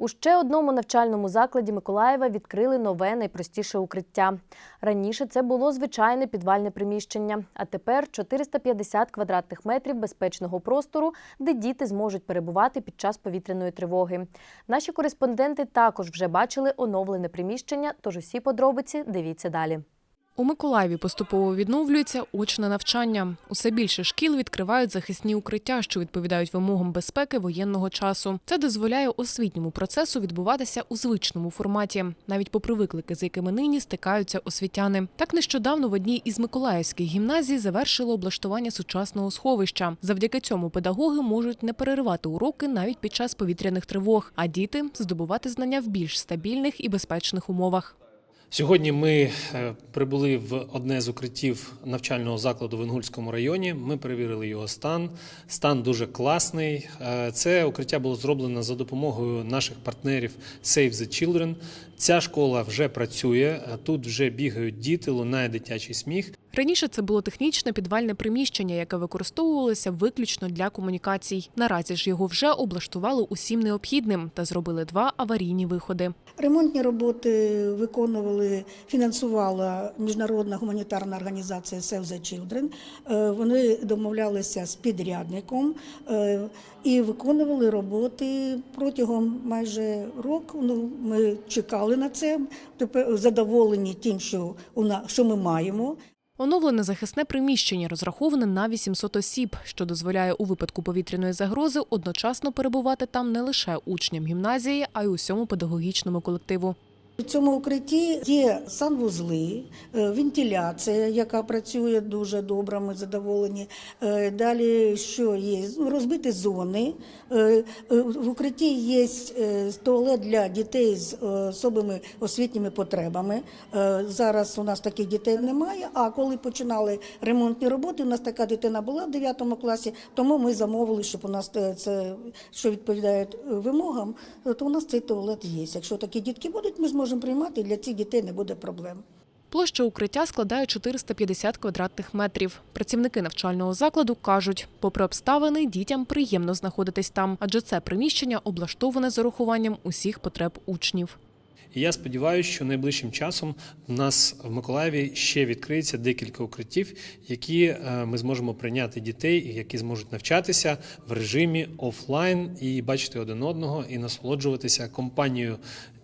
У ще одному навчальному закладі Миколаєва відкрили нове найпростіше укриття. Раніше це було звичайне підвальне приміщення, а тепер 450 квадратних метрів безпечного простору, де діти зможуть перебувати під час повітряної тривоги. Наші кореспонденти також вже бачили оновлене приміщення, тож усі подробиці дивіться далі. У Миколаєві поступово відновлюється очне навчання. Усе більше шкіл відкривають захисні укриття, що відповідають вимогам безпеки воєнного часу. Це дозволяє освітньому процесу відбуватися у звичному форматі, навіть попри виклики, з якими нині стикаються освітяни. Так нещодавно в одній із миколаївських гімназій завершило облаштування сучасного сховища. Завдяки цьому педагоги можуть не переривати уроки навіть під час повітряних тривог, а діти здобувати знання в більш стабільних і безпечних умовах. Сьогодні ми е, прибули в одне з укриттів навчального закладу в Інгульському районі. Ми перевірили його стан. Стан дуже класний. Е, Це укриття було зроблено за допомогою наших партнерів Save the Children. Ця школа вже працює. е, Тут вже бігають діти, лунає дитячий сміх. Раніше це було технічне підвальне приміщення, яке використовувалося виключно для комунікацій. Наразі ж його вже облаштували усім необхідним та зробили два аварійні виходи. Ремонтні роботи виконували, фінансувала міжнародна гуманітарна організація Save the Children. Е, Вони домовлялися з підрядником е, і виконували роботи протягом майже року. Ну, ми чекали на це. Тепер задоволені тим, що у нас що ми маємо. Оновлене захисне приміщення розраховане на 800 осіб, що дозволяє у випадку повітряної загрози одночасно перебувати там не лише учням гімназії, а й усьому педагогічному колективу. У цьому укритті є санвузли, е, вентиляція, яка працює дуже добре, ми задоволені. Е, Далі що є? Ну, Розбиті зони. Е, В укритті є туалет для дітей з особими освітніми потребами. Зараз у нас таких дітей немає. А коли починали ремонтні роботи, у нас така дитина була в 9 класі, тому ми замовили, щоб у нас це що відповідає вимогам, то у нас цей туалет є. Якщо такі дітки будуть, ми зможемо приймати, і для цих дітей не буде проблем. Площа укриття складає 450 квадратних метрів. Працівники навчального закладу кажуть, попри обставини, дітям приємно знаходитись там, адже це приміщення облаштоване з урахуванням усіх потреб учнів. І я сподіваюся, що найближчим часом в нас в Миколаєві ще відкриється декілька укриттів, які е, ми зможемо прийняти дітей, які зможуть навчатися в режимі офлайн і бачити один одного, і насолоджуватися компанією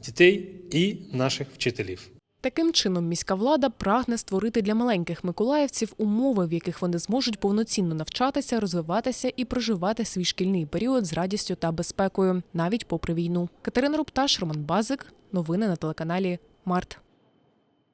дітей і наших вчителів. Таким чином, міська влада прагне створити для маленьких миколаївців умови, в яких вони зможуть повноцінно навчатися, розвиватися і проживати свій шкільний період з радістю та безпекою, навіть попри війну. Катерина Рупташ, Роман Базик. Новини на телеканалі Март.